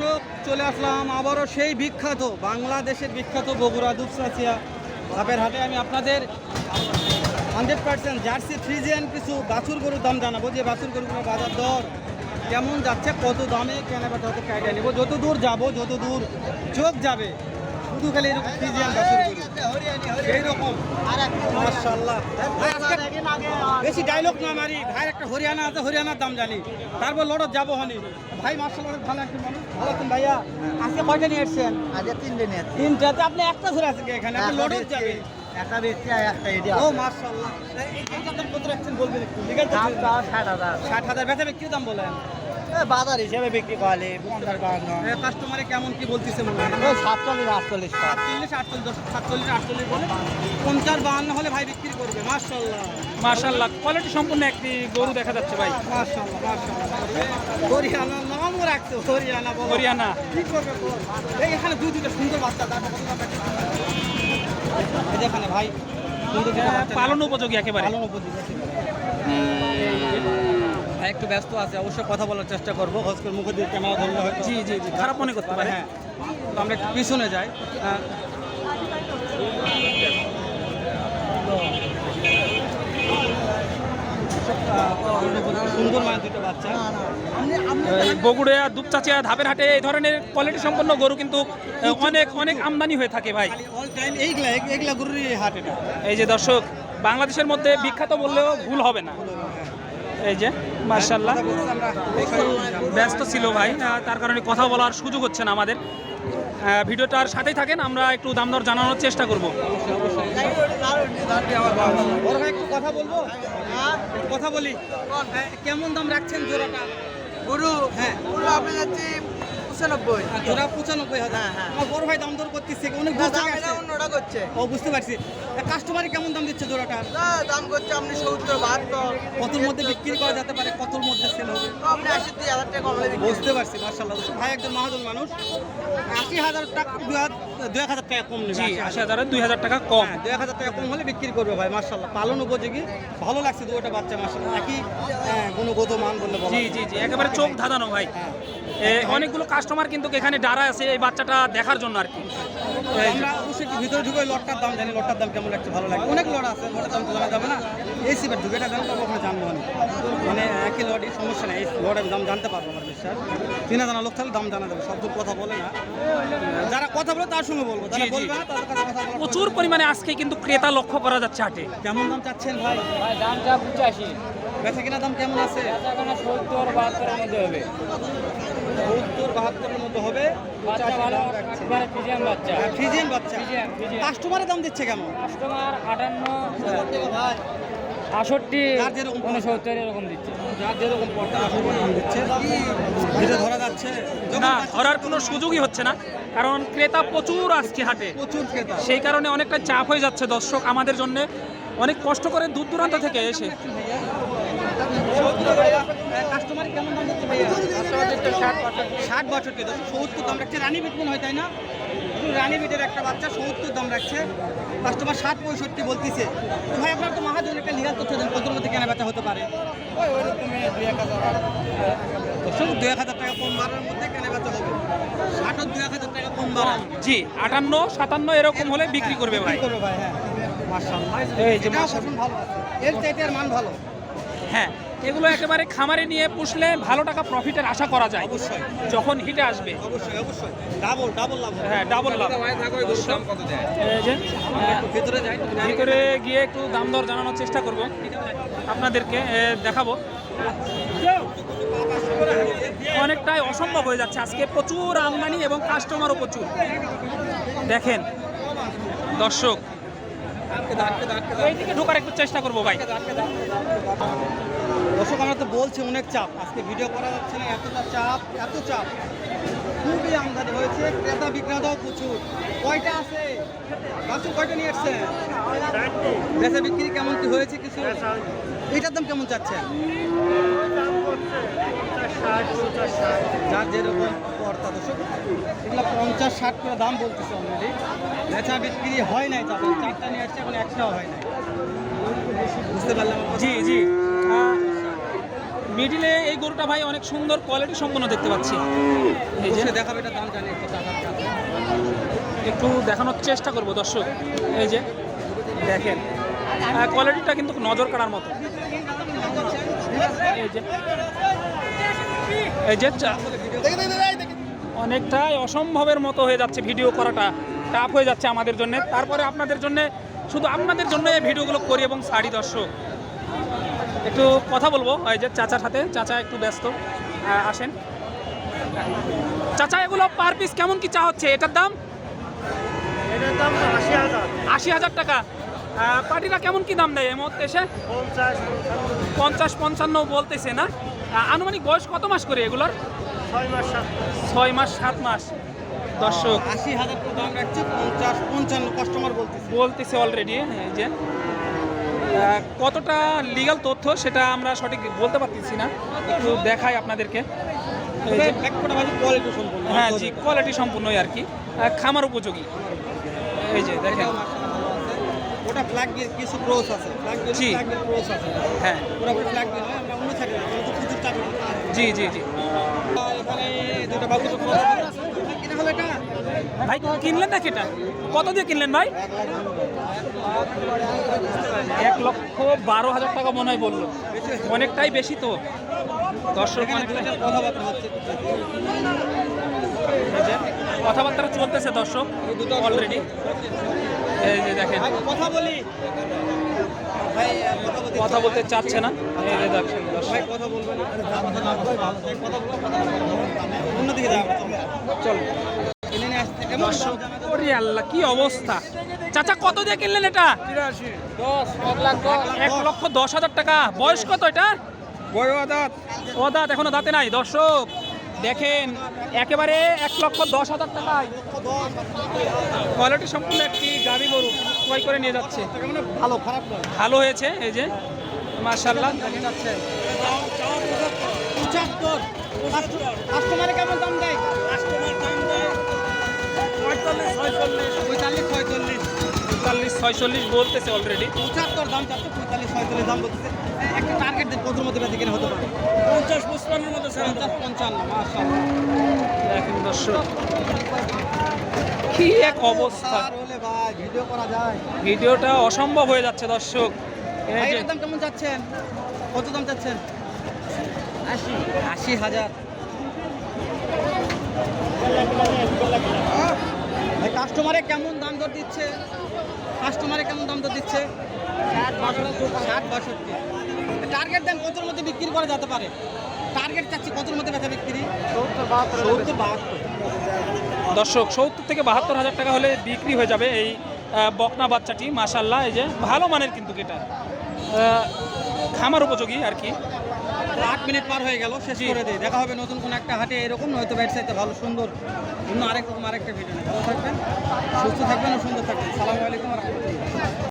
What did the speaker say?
দর্শক চলে আসলাম আবারও সেই বিখ্যাত, বাংলাদেশের বিখ্যাত বগুড়া দুপসাচিয়া ধাপের হাটে। আমি আপনাদের হান্ড্রেড পার্সেন্ট জার্সি ফ্রিজিয়ান কিছু বাছুর গরুর দাম জানাব। যে বাছুর গরুগুলো বাজার দর কেমন যাচ্ছে, কত দামে কেনাবেটা হতে কেটে নেব। যত দূর যাব, যত দূর চোখ যাবে শুধু খালি এরকম ফ্রিজিয়ান বাছুর গরু সেই রকম মার্শাল্লাহ বেশি ডায়লগ না মারি। ভাই একটা হরিয়ানা আছে হরিয়ানার দাম জানি। তারপর লড়ত যাব হনি। ভাই মার্শাল অনেক ভালো একজন মানুষ ভালো আছেন ভাইয়া? আজকে কয়টা নিয়ে এসছেন আজকে তিন দিন আছে তিনটাতে আপনি একটা ধরে আছেন এখানে? আপনি লড়ত যাবে একটা বেশি আর একটা ও মার্শাল্লাহ এইটার দাম কত রাখছেন বলবেন একটু? ষাট হাজার। ষাট হাজার। দাম বলেন। বাজার হিসেবে বিক্রি করলে পঞ্চাশ বান্ন কাস্টমারে কেমন কি বলতেছে মনে হয়? সাতচল্লিশ আটচল্লিশ সাতচল্লিশ আটচল্লিশ সাতচল্লিশ আটচল্লিশ বলে পঞ্চাশ বাহান্ন হলে ভাই বিক্রি করবে। মার্শাল্লাহ মাশাল্লাহ কোয়ালিটি সম্পূর্ণ একটি গরু দেখা যাচ্ছে ভাই। মাশাআল্লাহ, মাশাআল্লাহ। হরিয়ানা নামও রাখছে হরিয়ানা বলো। হরিয়ানা। কি করবে বল? এখানে দুই দুটো সুন্দর বাচ্চা এখানে ভাই পালন উপযোগী একেবারে। পালন উপযোগী। একটু ব্যস্ত আছে অবশ্যই কথা বলার চেষ্টা করব। হজ করে মুখে দিয়ে ক্যামেরা ধরলে হয়তো জি জি জি খারাপ মনে করতে পারে। হ্যাঁ। তো আমরা একটু পিছনে যাই। আহ, সুন্দর মায়ের দুটো বাচ্চা। বগুড়া দুপচাচিয়া ধাপের হাটে এই ধরনের কোয়ালিটি সম্পন্ন গরু কিন্তু অনেক অনেক আমদানি হয়ে থাকে ভাই। অল টাইম এইগুলা এইগুলা গরুরই হাট এটা। এই যে দর্শক বাংলাদেশের মধ্যে বিখ্যাত বললেও ভুল হবে না। এই যে মার্শাল্লাহ ব্যস্ত ছিল ভাই তার কারণে কথা বলার সুযোগ হচ্ছে না আমাদের। ভিডিওটার সাথেই থাকেন আমরা একটু দাম দর জানানোর চেষ্টা করব। ভাই একটু কথা বলব? কথা বলি। হ্যাঁ, কেমন দাম রাখছেন জোড়াটা? গরু? হ্যাঁ। গরু আপনি যাচ্ছি পঁচানব্বই। আর জোড়া পঁচানব্বই হাজার। হ্যাঁ, হ্যাঁ। আমার বড় ভাই দাম দর করতেছে অনেক। অন্যটা করছে। ও বুঝতে পারছি। কাস্টমারে কেমন দাম দিচ্ছে জোড়াটা? না দাম করছে আপনি সত্তর বাহাত্তর। কতর মধ্যে বিক্রি করা যেতে পারে? কতর মধ্যে সেল হবে? আপনি আশি দুই হাজার টাকা কমলে বুঝতে পারছি মার্শাল্লাহ ভাই একজন মহাজন মানুষ। আশি হাজার টাকা দুই হাজার হাজার টাকা কম নেবে। জি আশি হাজারের দুই হাজার টাকা কম। হ্যাঁ দুই এক হাজার টাকা কম হলে বিক্রি করবে ভাই মার্শাল্লাহ পালন উপযোগী ভালো লাগছে দুটো বাচ্চা মার্শাল্লাহ একই হ্যাঁ, গুণগত মান বললে জি জি জি একেবারে চোখ ধাঁধানো ভাই। হ্যাঁ। অনেকগুলো কাস্টমার কিন্তু এখানে দাঁড়া আছে এই বাচ্চাটা দেখার জন্য আর কি। আমরা অবশ্যই ভিতরে ঢুকে লটটার দাম জানি লটটার দাম কেমন লাগছে ভালো লাগে অনেক লট আছে লটের দাম তো জানা যাবে না। এই ঢুকে এটা পারব জানব না মানে একই লটই সমস্যা নেই এই লটের দাম জানতে পারব আমার বিশ্বাস। চিনা জানা লোক থাকলে দাম জানা যাবে সব দূর কথা বলে না। যারা কথা বলে তার সঙ্গে বলব যারা না তাদের কাছে কথা প্রচুর পরিমাণে আজকে কিন্তু ক্রেতা লক্ষ্য করা যাচ্ছে হাটে। কেমন দাম চাচ্ছেন ভাই? দামটা পঁচাশি। বেচা কিনা দাম কেমন আছে? এখন সত্তর বাহাত্তরের মধ্যে হবে। সত্তর বাহাত্তরের মতো হবে। ফিজিয়ান বাচ্চা। হ্যাঁ, কাস্টমারের দাম দিচ্ছে কেমন? কাস্টমার আটান্ন আষট্টি উনসত্তর এরকম দিচ্ছে। যার যেরকম ধরা যাচ্ছে না ধরার কোনো সুযোগই হচ্ছে না। কারণ ক্রেতা প্রচুর আজকে হাটে। প্রচুর ক্রেতা। সেই কারণে অনেকটা চাপ হয়ে যাচ্ছে দর্শক আমাদের জন্য। অনেক কষ্ট করে দূর দূরান্ত থেকে এসে। কাস্টমার কেমন দাম দিচ্ছে ভাইয়া ষাট বছর কে সত্তর দাম রাখছে। রানী বিট মনে হয় তাই না? রানী বিটের একটা বাচ্চা সত্তর দাম রাখছে। কাস্টমার ষাট পঁয়ষট্টি বলতেছে। তো ভাই আপনার তো মহাজন একটা লিগাল তথ্য দেন কত মধ্যে কেনা বেচা হতে পারে? দর্শক দুই এক হাজার টাকা কম বাড়ার মধ্যে কেনা বেচা হবে। ষাটও দুই এক হাজার টাকা কম বাড়া জি আটান্ন সাতান্ন এরকম হলে বিক্রি করবে ভাই। করবে ভাই হ্যাঁ। এই যে ভালো এর চাইতে এর মান ভালো। হ্যাঁ এগুলো একেবারে খামারে নিয়ে পুষলে ভালো টাকা প্রফিটের আশা করা যায়। অবশ্যই। যখন হিটে আসবে। অবশ্যই অবশ্যই। ডাবল ডাবল লাভ হ্যাঁ ডাবল লাভ। এই যে একটু ভিতরে যাই। ভিতরে গিয়ে একটু দাম দর জানানোর চেষ্টা করব। আপনাদেরকে দেখাবো। অনেকটাই অসম্ভব হয়ে যাচ্ছে আজকে। প্রচুর আমদানি এবং কাস্টমারও প্রচুর। দেখেন দর্শক ঢোকার একটু চেষ্টা করব ভাই। দর্শক, আমরা তো বলছি অনেক চাপ। আজকে ভিডিও করা যাচ্ছে না এতটা চাপ এত চাপ। খুবই আমদানি হয়েছে, ক্রেতা বিক্রেতাও প্রচুর। কয়টা আছে? বাসু কয়টা নিয়ে এসছে বেচা বিক্রি কেমন কি হয়েছে কিছু? এটার দাম কেমন চাচ্ছেন? যার যেরকম কর্তা দর্শক এগুলো পঞ্চাশ ষাট করে দাম বলতেছে অলরেডি বেচা বিক্রি হয় নাই তাদের চারটা নিয়ে আসছে এখন একটাও হয় নাই। বুঝতে পারলাম জি জি। মিডিলে এই গরুটা ভাই অনেক সুন্দর কোয়ালিটি সম্পন্ন দেখতে পাচ্ছি। এই যে দেখাবে এটা দাম জানি একটু একটু দেখানোর চেষ্টা করব দর্শক। এই যে দেখেন। কোয়ালিটিটা কিন্তু নজর কাড়ার মতো। এই যে এই যে অনেকটাই অসম্ভবের মতো হয়ে যাচ্ছে ভিডিও করাটা। টাফ হয়ে যাচ্ছে আমাদের জন্য। তারপরে আপনাদের জন্য শুধু আপনাদের জন্য এই ভিডিওগুলো করি এবং সারি দর্শক। একটু কথা বলব এই যে চাচার সাথে। চাচা একটু ব্যস্ত। আসেন। চাচা এগুলো পার পিস কেমন কি চা হচ্ছে? এটার দাম? এটার দাম আশি হাজার। আশি হাজার টাকা। পার্টিরা কেমন কি দাম দেয় এই মুহূর্তে এসে? পঞ্চাশ পঞ্চান্ন বলতেছে না? আনুমানিক বয়স কত মাস করে এগুলোর? ছয় মাস সাত মাস। দর্শক। আশি হাজার টাকা দাম রাখছে পঞ্চাশ পঞ্চান্ন কাস্টমার বলতেছে। বলতেছে অলরেডি এই যে। কতটা লিগ্যাল তথ্য সেটা আমরা সঠিক বলতে পারতেছি না। একটু দেখাই আপনাদেরকে। হ্যাঁ জি কোয়ালিটি সম্পূর্ণই আর কি। খামার উপযোগী। এই যে দেখেন। ওটা ফ্ল্যাগ কিছু ক্রোস আছে। ফ্ল্যাগ হ্যাঁ। ফ্ল্যাগ নয় আমরা অন্য সাইডে আমরা তো প্রচুর চাকরি জি জি জি। ভাই, কিনলেন নাকি এটা? কত দিয়ে কিনলেন ভাই? এক লক্ষ বারো হাজার টাকা মনে হয় বলল। অনেকটাই বেশি তো। দর্শক কথাবার্তা চলতেছে দর্শক অলরেডি এই যে দেখেন। কথা বলি কথা বলতে কথা বলতে চাচ্ছে না আল্লাহ কি অবস্থা? চাচা কত দিয়ে কিনলেন এটা? এক লক্ষ দশ হাজার টাকা। বয়স কত এটা? দাঁত ও দাঁত এখনও দাঁতে নাই। দর্শক দেখেন একেবারে এক লক্ষ দশ হাজার টাকায়। কোয়ালিটি সম্পূর্ণ একটি গাড়ি গরু ক্রয় করে নিয়ে যাচ্ছে। ভালো খারাপ ভালো হয়েছে এই যে মার্শাল্লাহ দেখা যাচ্ছে। কাস্টমারে কেমন দাম দেয়? কাস্টমার দাম দেয় পঁয়তাল্লিশ ছয়চল্লিশ। ছয়চল্লিশ বলতেছে অলরেডি পঁচাত্তর দাম চাচ্ছে পঁয়তাল্লিশ ছয়চল্লিশ দাম বলতেছে। একটা টার্গেট দেন কত মধ্যে বেঁচে কিনে হতে পারে। পঞ্চাশ পঁচপান্নের মধ্যে পঞ্চাশ পঞ্চান্ন দেখেন দর্শক। কি এক অবস্থা। আর হলে ভাই ভিডিও করা যায়। ভিডিওটা অসম্ভব হয়ে যাচ্ছে দর্শক। দাম কেমন চাচ্ছেন? কত দাম চাচ্ছেন? আশি আশি হাজার। কাস্টমারে কেমন দাম দর দিচ্ছে? কাস্টমারে কেমন দাম দর দিচ্ছে? ষাট বাষট্টি। টার্গেট দেন কতর মধ্যে বিক্রি করা যেতে পারে? টার্গেট চাচ্ছি কতর মধ্যে ব্যথা বিক্রি? সত্তর বাহাত্তর দর্শক সত্তর থেকে বাহাত্তর হাজার টাকা হলে বিক্রি হয়ে যাবে এই বকনা বাচ্চাটি মাশাল্লাহ এই যে ভালো মানের কিন্তু এটা খামার উপযোগী আর কি। আট মিনিট পার হয়ে গেল, শেষ। করে দিই। দেখা হবে নতুন কোনো একটা হাটে, এরকম, নয়তো ব্যাট সাইতে ভালো, সুন্দর। অন্য আরেক রকম আরেকটা ভিডিও ভালো থাকবেন, সুস্থ থাকবেন ও সুন্দর থাকবেন। সালামু আলাইকুম